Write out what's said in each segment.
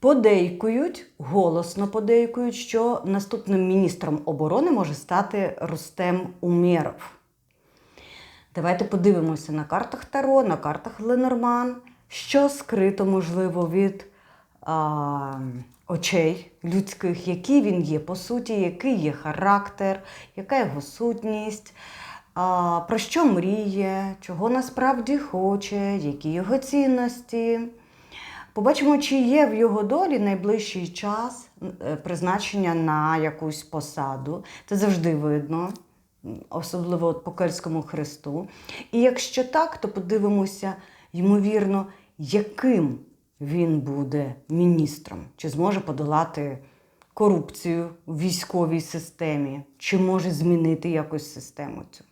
Подейкують, голосно подейкують, що наступним міністром оборони може стати Рустем Умєров. Давайте подивимося на картах Таро, на картах Ленорман, що скрито, можливо, від а, очей людських, який він є по суті, який є характер, яка його сутність, а, про що мріє, чого насправді хоче, які його цінності. Побачимо, чи є в його долі найближчий час е, призначення на якусь посаду. Це завжди видно, особливо от по Кельтському хресту. І якщо так, то подивимося, ймовірно, яким він буде міністром, чи зможе подолати корупцію в військовій системі, чи може змінити якось систему цю.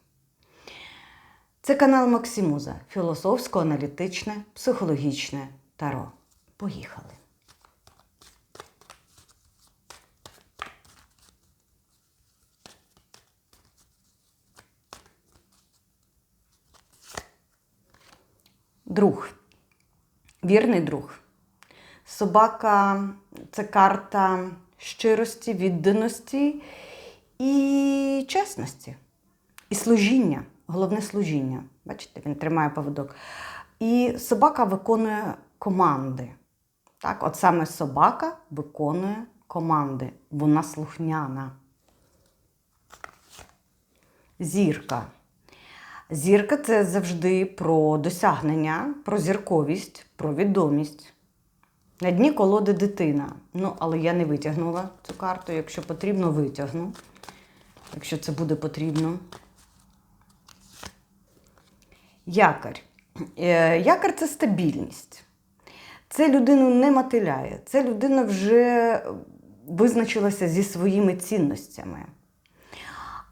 Це канал Максимуза, філософсько-аналітичне, психологічне таро. Поїхали. Друг. Вірний друг. Собака це карта щирості, відданості і чесності. І служіння, головне служіння. Бачите, він тримає поводок. І собака виконує команди. Так, от саме собака виконує команди. Вона слухняна. Зірка. Зірка це завжди про досягнення, про зірковість, про відомість. На дні колоди дитина. Ну, але я не витягнула цю карту. Якщо потрібно, витягну. Якщо це буде потрібно. Якорь. Е, Якорь це стабільність. Це людину не мотиляє. Це людина вже визначилася зі своїми цінностями.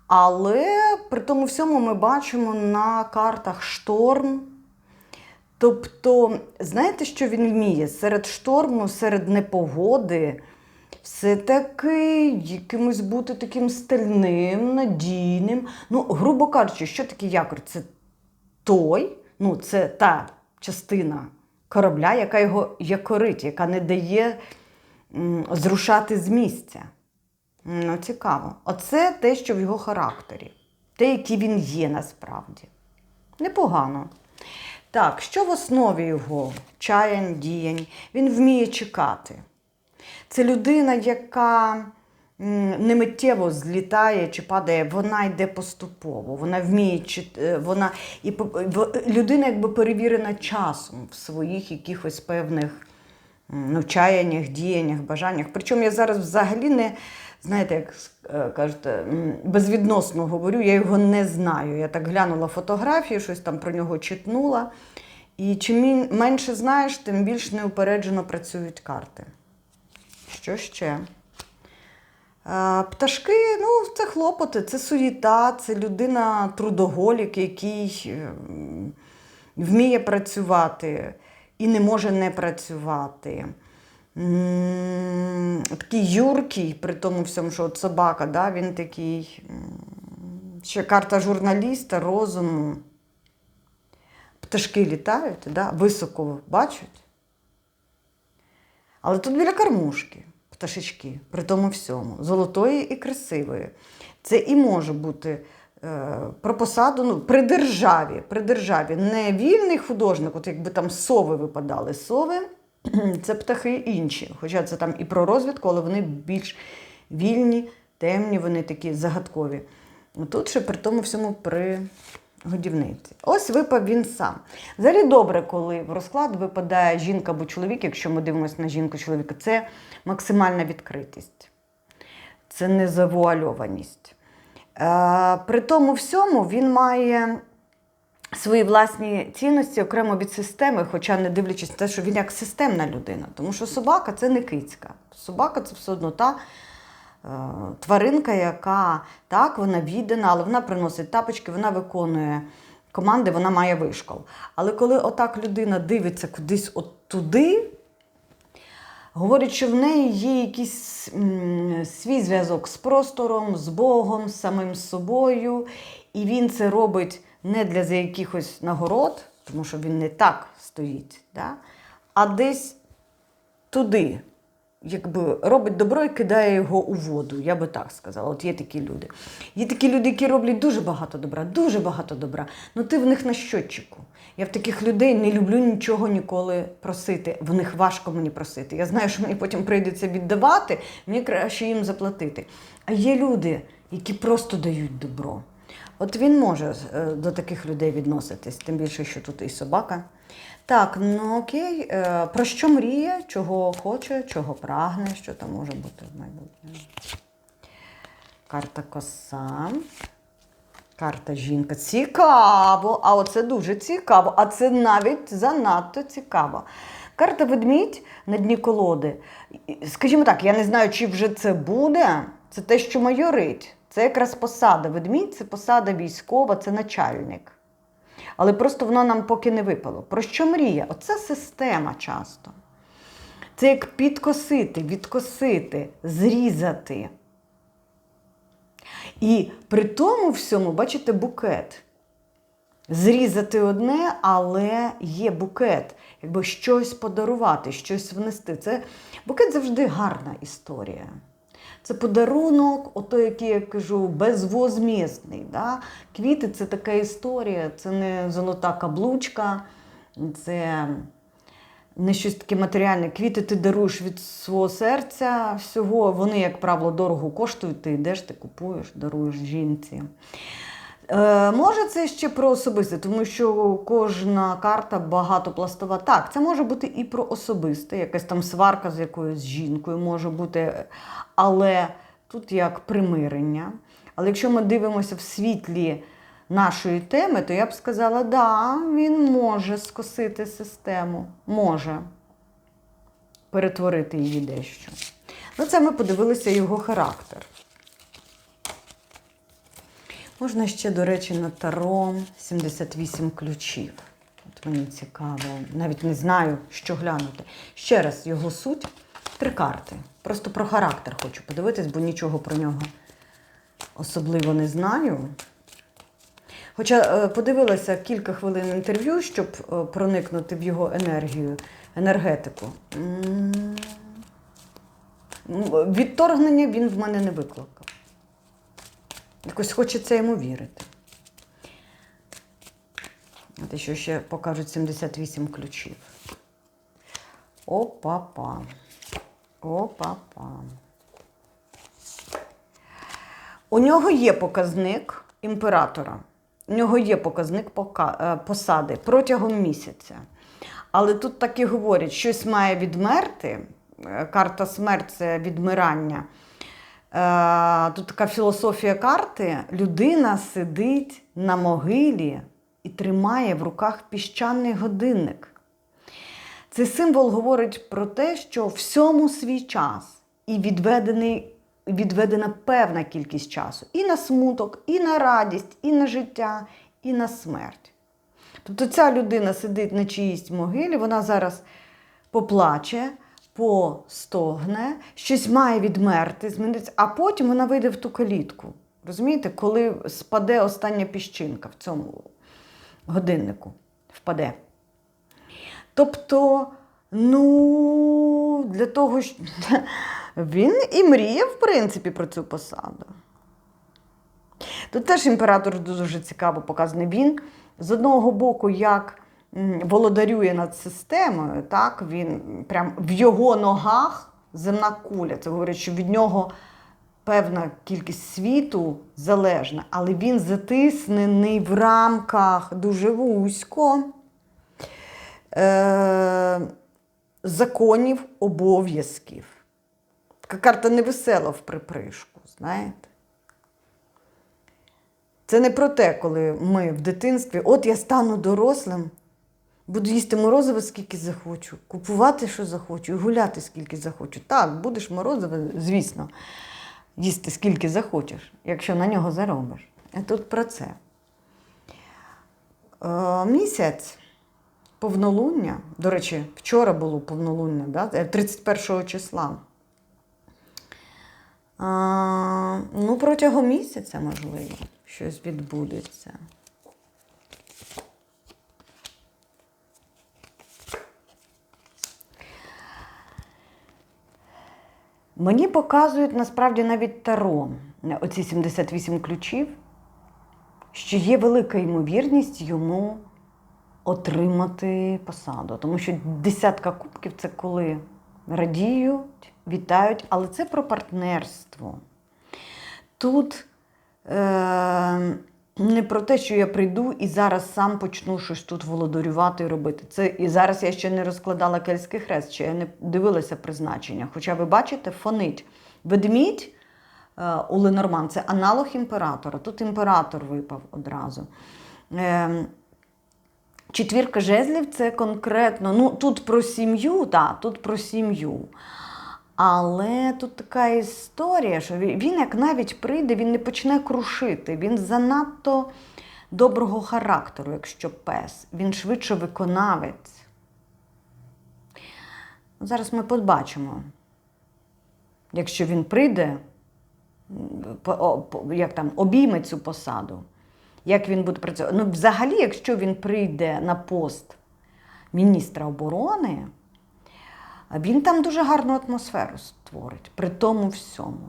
Але при тому всьому ми бачимо на картах шторм. Тобто, знаєте, що він вміє? Серед шторму, серед непогоди, все-таки якимось бути таким стальним, надійним. Ну, грубо кажучи, що таке якор? Це той, ну, це та частина корабля, яка його якорить, яка не дає зрушати з місця. Ну, цікаво. Оце те, що в його характері, те, який він є насправді. Непогано. Так, що в основі його чаянь, діянь? Він вміє чекати. Це людина, яка м, не миттєво злітає чи падає, вона йде поступово. Вона вміє е, вона і людина якби перевірена часом в своїх якихось певних чаяннях, діяннях, бажаннях. Причому я зараз взагалі не, знаєте, як е, кажете, безвідносно говорю, я його не знаю. Я так глянула фотографії, щось там про нього читнула. І чим менше знаєш, тим більш неупереджено працюють карти. Що ще? Пташки, ну, це хлопоти, це суєта, це людина трудоголік, який ем, вміє працювати і не може не працювати. Такий юркий, при тому всьому, що от собака, да, він такий. Ще карта журналіста, розуму. Пташки літають, да, високо бачать. Але тут біля кормушки пташечки, при тому всьому, золотої і красивої. Це і може бути е, про посаду ну, при державі. При державі. Не вільний художник, от якби там сови випадали. Сови це птахи інші. Хоча це там і про розвідку, але вони більш вільні, темні, вони такі загадкові. Тут ще при тому всьому при годівниці. Ось випав він сам. Взагалі добре, коли в розклад випадає жінка або чоловік, якщо ми дивимося на жінку чоловіка, це максимальна відкритість, це незавуальованість. Е, при тому всьому він має свої власні цінності окремо від системи, хоча не дивлячись на те, що він як системна людина. Тому що собака це не кицька. Собака це все одно та тваринка, яка так, вона віддана, але вона приносить тапочки, вона виконує команди, вона має вишкол. Але коли отак людина дивиться кудись от туди, говорить, що в неї є якийсь свій зв'язок з простором, з Богом, з самим собою, і він це робить не для за якихось нагород, тому що він не так стоїть, да? а десь туди, якби робить добро і кидає його у воду. Я би так сказала. От є такі люди. Є такі люди, які роблять дуже багато добра, дуже багато добра. Ну ти в них на щотчику. Я в таких людей не люблю нічого ніколи просити. В них важко мені просити. Я знаю, що мені потім прийдеться віддавати, мені краще їм заплатити. А є люди, які просто дають добро. От він може е, до таких людей відноситись, тим більше, що тут і собака. Так, ну окей. Е, Про що мріє, чого хоче, чого прагне, що там може бути в майбутньому. Карта коса. Карта жінка. Цікаво! А оце дуже цікаво. А це навіть занадто цікаво. Карта ведмідь на дні колоди. Скажімо так, я не знаю, чи вже це буде. Це те, що майорить. Це якраз посада. Ведмідь це посада військова, це начальник. Але просто воно нам поки не випало. Про що мріє? Оце система часто. Це як підкосити, відкосити, зрізати. І при тому всьому, бачите, букет. Зрізати одне, але є букет. Якби щось подарувати, щось внести. Це букет завжди гарна історія. Це подарунок, ото, який я кажу, безвозмісний. Да? Квіти це така історія, це не золота каблучка, це не щось таке матеріальне. Квіти ти даруєш від свого серця всього. Вони, як правило, дорого коштують, ти йдеш, ти купуєш, даруєш жінці. Е, може, це ще про особисте, тому що кожна карта багатопластова. Так, це може бути і про особисте, якась там сварка з якоюсь жінкою може бути, але тут як примирення. Але якщо ми дивимося в світлі нашої теми, то я б сказала, да, він може скосити систему, може перетворити її дещо. Ну, це ми подивилися його характер. Можна ще, до речі, на таро 78 ключів. От мені цікаво, навіть не знаю, що глянути. Ще раз його суть три карти. Просто про характер хочу подивитись, бо нічого про нього особливо не знаю. Хоча е, подивилася кілька хвилин інтерв'ю, щоб е, проникнути в його енергію, енергетику. Відторгнення він в мене не викликав. Якось хочеться йому вірити. От що ще покажуть 78 ключів. Опа-па. Опа-па. У нього є показник імператора. У нього є показник е, посади протягом місяця. Але тут так і говорять, щось має відмерти. Е, Карта смерть це відмирання. Е, Тут така філософія карти: людина сидить на могилі і тримає в руках піщаний годинник. Цей символ говорить про те, що всьому свій час і відведений, відведена певна кількість часу і на смуток, і на радість, і на життя, і на смерть. Тобто ця людина сидить на чиїсь могилі, вона зараз поплаче, постогне, щось має відмерти, зміниться, а потім вона вийде в ту калітку. Розумієте, коли спаде остання піщинка в цьому годиннику, впаде. Тобто, ну, для того, що він і мріяв, в принципі, про цю посаду. Тут теж імператор дуже цікаво показаний. Він з одного боку, як володарює над системою, так, він прям в його ногах земна куля. Це говорить, що від нього певна кількість світу залежна, але він затиснений в рамках дуже вузько е, законів, обов'язків. Така карта невесела в припришку, знаєте? Це не про те, коли ми в дитинстві, от я стану дорослим, буду їсти морозиво скільки захочу, купувати, що захочу, і гуляти скільки захочу. Так, будеш морозиво, звісно, їсти скільки захочеш, якщо на нього заробиш. А тут про це. Е, місяць повнолуння, до речі, вчора було повнолуння, да? е, 31 числа. А, ну, протягом місяця, можливо, щось відбудеться. Мені показують насправді навіть таро, оці 78 ключів, що є велика ймовірність йому отримати посаду. Тому що десятка кубків це коли радіють, вітають, але це про партнерство. Тут е, не про те, що я прийду і зараз сам почну щось тут володарювати і робити. Це і зараз я ще не розкладала кельтський хрест, ще я не дивилася призначення. Хоча ви бачите, фонить. Ведмідь е, у Ленорман це аналог імператора. Тут імператор випав одразу. Е, Четвірка жезлів це конкретно. Ну, тут про сім'ю, так, тут про сім'ю. Але тут така історія, що він, як навіть прийде, він не почне крушити. Він занадто доброго характеру, якщо пес. Він швидше виконавець. Зараз ми побачимо. Якщо він прийде, як там, обійме цю посаду, як він буде працювати. Ну, взагалі, якщо він прийде на пост міністра оборони, він там дуже гарну атмосферу створить, при тому всьому.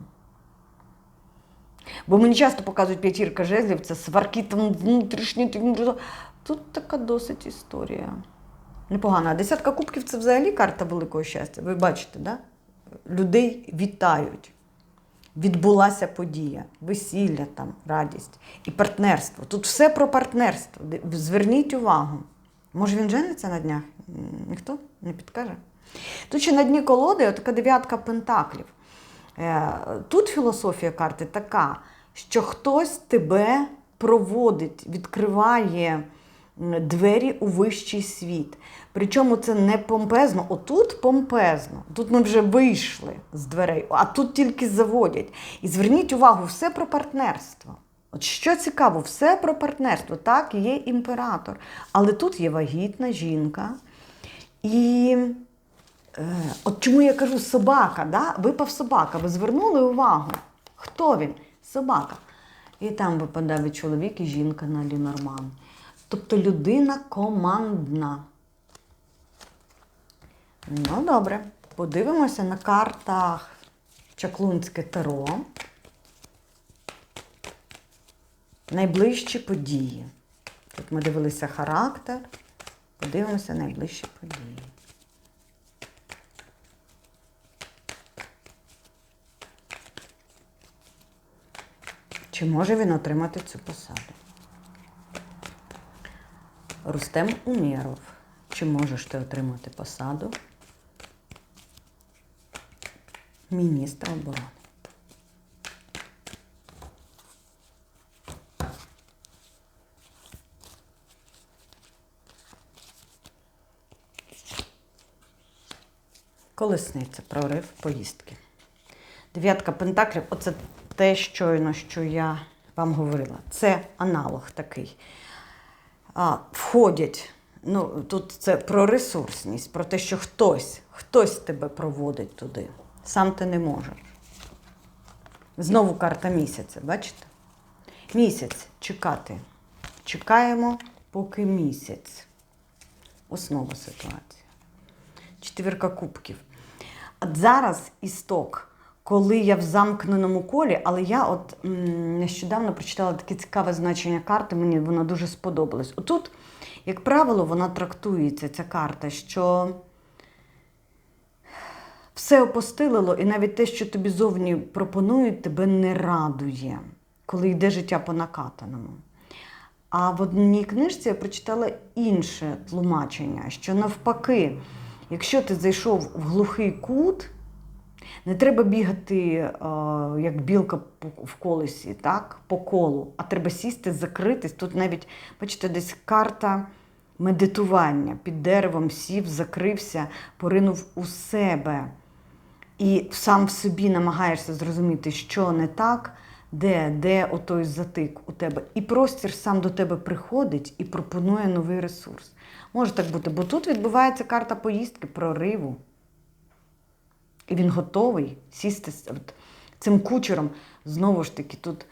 Бо мені часто показують п'ятірка жезлів, це сварки там внутрішні. Тут така досить історія. Непогана. А десятка кубків це взагалі карта великого щастя. Ви бачите, да? людей вітають. Відбулася подія, весілля, там, радість і партнерство. Тут все про партнерство. Зверніть увагу. Може, він жениться на днях? Ніхто не підкаже. Тут ще на дні колоди така дев'ятка пентаклів. Е, Тут філософія карти така, що хтось тебе проводить, відкриває двері у вищий світ. Причому це не помпезно. Отут помпезно. Тут ми вже вийшли з дверей, а тут тільки заводять. І зверніть увагу, все про партнерство. От що цікаво, все про партнерство. Так, є імператор. Але тут є вагітна жінка. І От чому я кажу собака, да? випав собака. Ви звернули увагу? Хто він? Собака. І там випадає чоловік і жінка на Лінорман. Тобто людина командна. Ну, добре. Подивимося на картах Чаклунське Таро. Найближчі події. Тут ми дивилися характер. Подивимося найближчі події. Чи може він отримати цю посаду? Рустем Умєров. Чи можеш ти отримати посаду міністра оборони? Колесниця, прорив поїздки. Дев'ятка пентаклів оце те щойно, що я вам говорила. Це аналог такий. А, входять, ну тут це про ресурсність, про те, що хтось, хтось тебе проводить туди. Сам ти не можеш. Знову карта місяця, бачите? Місяць чекати. Чекаємо, поки місяць. Основа ситуації. Четвірка кубків. От зараз істок, коли я в замкненому колі, але я от нещодавно прочитала таке цікаве значення карти, мені воно дуже сподобалось. Отут, як правило, вона трактується, ця карта, що все опостилило, і навіть те, що тобі зовні пропонують, тебе не радує, коли йде життя по накатаному. А в одній книжці я прочитала інше тлумачення, що навпаки, якщо ти зайшов в глухий кут, не треба бігати, е, як білка в колесі, так, по колу, а треба сісти, закритись. Тут навіть, бачите, десь карта медитування під деревом сів, закрився, поринув у себе. І сам в собі намагаєшся зрозуміти, що не так, де, де отой затик у тебе. І простір сам до тебе приходить і пропонує новий ресурс. Може так бути, бо тут відбувається карта поїздки, прориву. І він готовий сісти от цим кучером. Знову ж таки, тут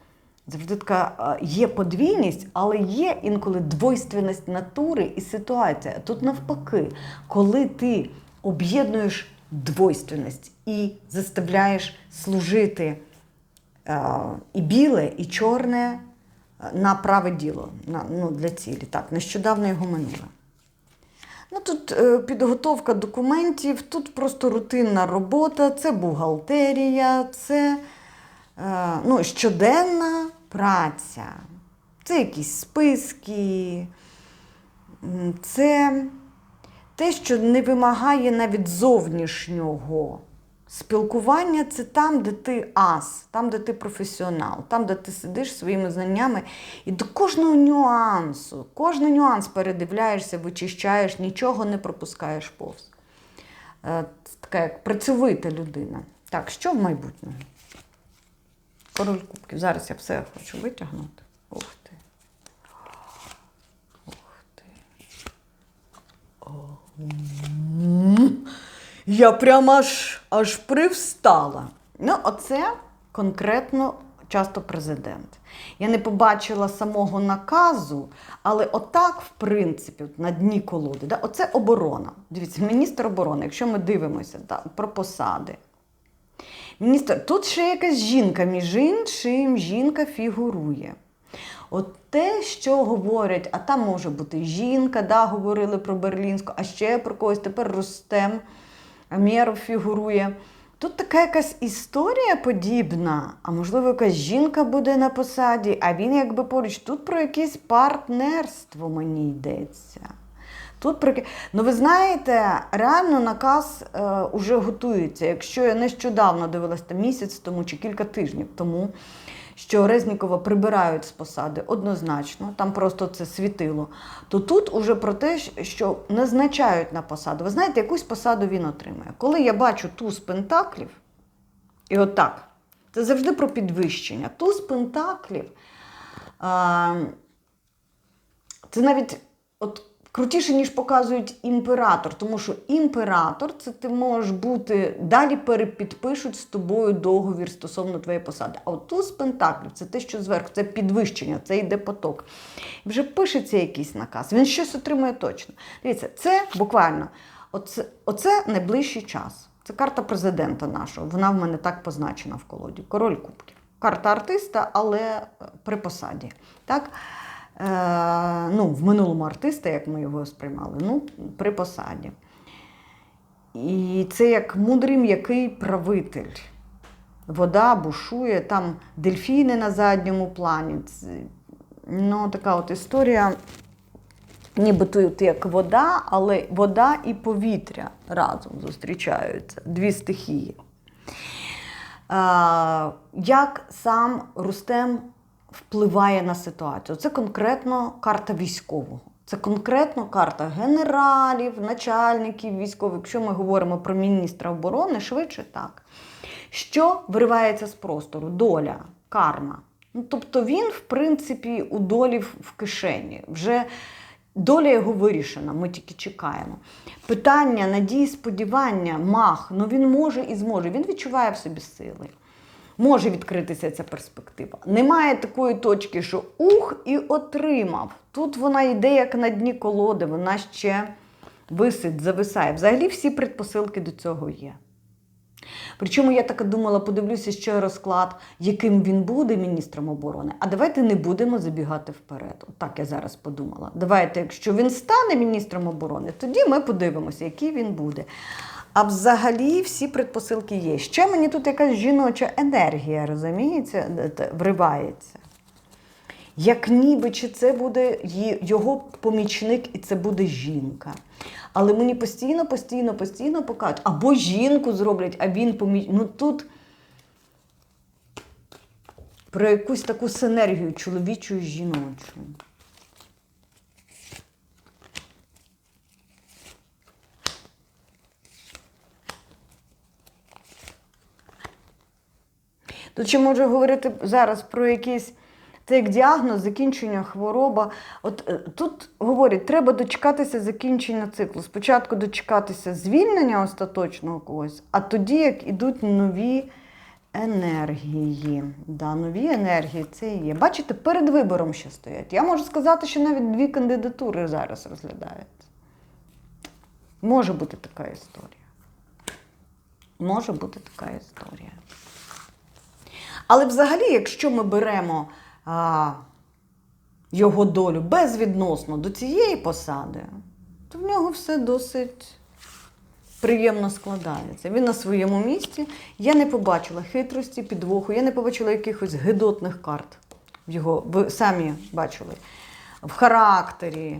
завжди така є подвійність, але є інколи двойственність натури і ситуація. Тут навпаки, коли ти об'єднуєш двойственність і заставляєш служити е, і біле, і чорне на праве діло, на, ну, для цілі. Так, нещодавно його минуле. Ну, тут е, підготовка документів, тут просто рутинна робота, це бухгалтерія, це е, ну, щоденна праця, це якісь списки, це те, що не вимагає навіть зовнішнього спілкування, це там, де ти ас, там, де ти професіонал, там, де ти сидиш своїми знаннями і до кожного нюансу, кожен нюанс передивляєшся, вичищаєш, нічого не пропускаєш повз. Е, така як працьовита людина. Так, що в майбутньому? Король кубків. Зараз я все хочу витягнути. Ух ти. Ух ти. Я прямо аж, аж привстала. Ну, оце конкретно часто президент. Я не побачила самого наказу, але отак, в принципі, на дні колоди, да, оце оборона. Дивіться, міністр оборони, якщо ми дивимося да, про посади. Міністр, тут ще якась жінка, між іншим, жінка фігурує. От те, що говорять, а там може бути жінка, да, говорили про Берлінську, а ще про когось тепер Рустем Амєров фігурує. Тут така якась історія подібна, а можливо, якась жінка буде на посаді, а він якби поруч. Тут про якесь партнерство мені йдеться. Тут про... Ну, ви знаєте, реально наказ е, уже готується. Якщо я нещодавно дивилася місяць тому чи кілька тижнів тому, що Резнікова прибирають з посади однозначно, там просто це світило, то тут уже про те, що назначають на посаду. Ви знаєте, якусь посаду він отримає. Коли я бачу туз пентаклів, і отак, це завжди про підвищення. Туз пентаклів. А, це навіть от крутіше, ніж показують імператор, тому що імператор це ти можеш бути, далі перепідпишуть з тобою договір стосовно твоєї посади. А от туз пентаклів це те, що зверху, це підвищення, це йде поток. Вже пишеться якийсь наказ, він щось отримує точно. Дивіться, це буквально оце, оце найближчий час. Це карта президента нашого. Вона в мене так позначена в колоді. Король кубків. Карта артиста, але е, при посаді. Так? Е, ну, в минулому артиста, як ми його сприймали, ну, при посаді. І це як мудрий м'який правитель. Вода бушує, там дельфіни на задньому плані. Це, ну, така от історія. Ніби тут як вода, але вода і повітря разом зустрічаються. Дві стихії. Е, як сам Рустем впливає на ситуацію? Це конкретно карта військового. Це конкретно карта генералів, начальників військових. Якщо ми говоримо про міністра оборони, швидше так. Що виривається з простору? Доля, карма. Ну, тобто він, в принципі, у долі в кишені. Вже доля його вирішена, ми тільки чекаємо. Питання, надії, сподівання, мах, ну він може і зможе. Він відчуває в собі сили. Може відкритися ця перспектива. Немає такої точки, що ух і отримав. Тут вона йде як на дні колоди, вона ще висить, зависає. Взагалі всі предпосилки до цього є. Причому я так думала, подивлюся ще розклад, яким він буде міністром оборони. А давайте не будемо забігати вперед. От Так я зараз подумала. Давайте, якщо він стане міністром оборони, тоді ми подивимося, який він буде. А взагалі всі предпосилки є. Ще мені тут якась жіноча енергія, розумієте, де вривається. Як ніби чи це буде його помічник і це буде жінка. Але мені постійно, постійно, постійно покажуть, або жінку зроблять, а він поміч. Ну тут про якусь таку синергію чоловічу і жіночу. Тут ще може говорити зараз про якийсь це як діагноз, закінчення хвороба. От е, тут говорять, треба дочекатися закінчення циклу. Спочатку дочекатися звільнення остаточного когось, а тоді як ідуть нові енергії. Да, нові енергії це і є. Бачите, перед вибором ще стоять. Я можу сказати, що навіть дві кандидатури зараз розглядаються. Може бути така історія. Може бути така історія. Але взагалі, якщо ми беремо а, його долю безвідносно до цієї посади, то в нього все досить приємно складається. Він на своєму місці. Я не побачила хитрості, підвоху, я не побачила якихось гидотних карт в його, ви самі бачили, в характері,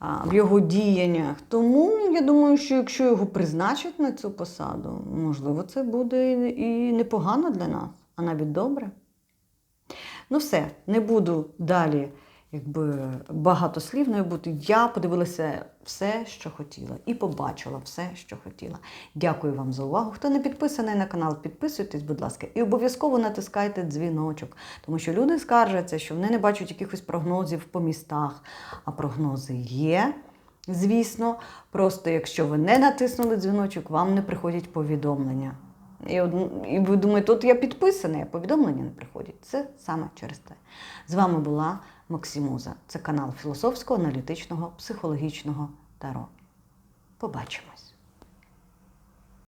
в його діяннях. Тому я думаю, що якщо його призначать на цю посаду, можливо, це буде і непогано для нас, а навіть добре. Ну, все, не буду далі якби, багатослівною бути. Я подивилася все, що хотіла, і побачила все, що хотіла. Дякую вам за увагу. Хто не підписаний на канал, підписуйтесь, будь ласка, і обов'язково натискайте дзвіночок, тому що люди скаржаться, що вони не бачать якихось прогнозів по містах, а прогнози є. Звісно, просто якщо ви не натиснули дзвіночок, вам не приходять повідомлення. І, і ви думаєте, от я підписаний, а повідомлення не приходять. Це саме через те. З вами була Максимуза. Це канал філософського, аналітичного, психологічного таро. Побачимось!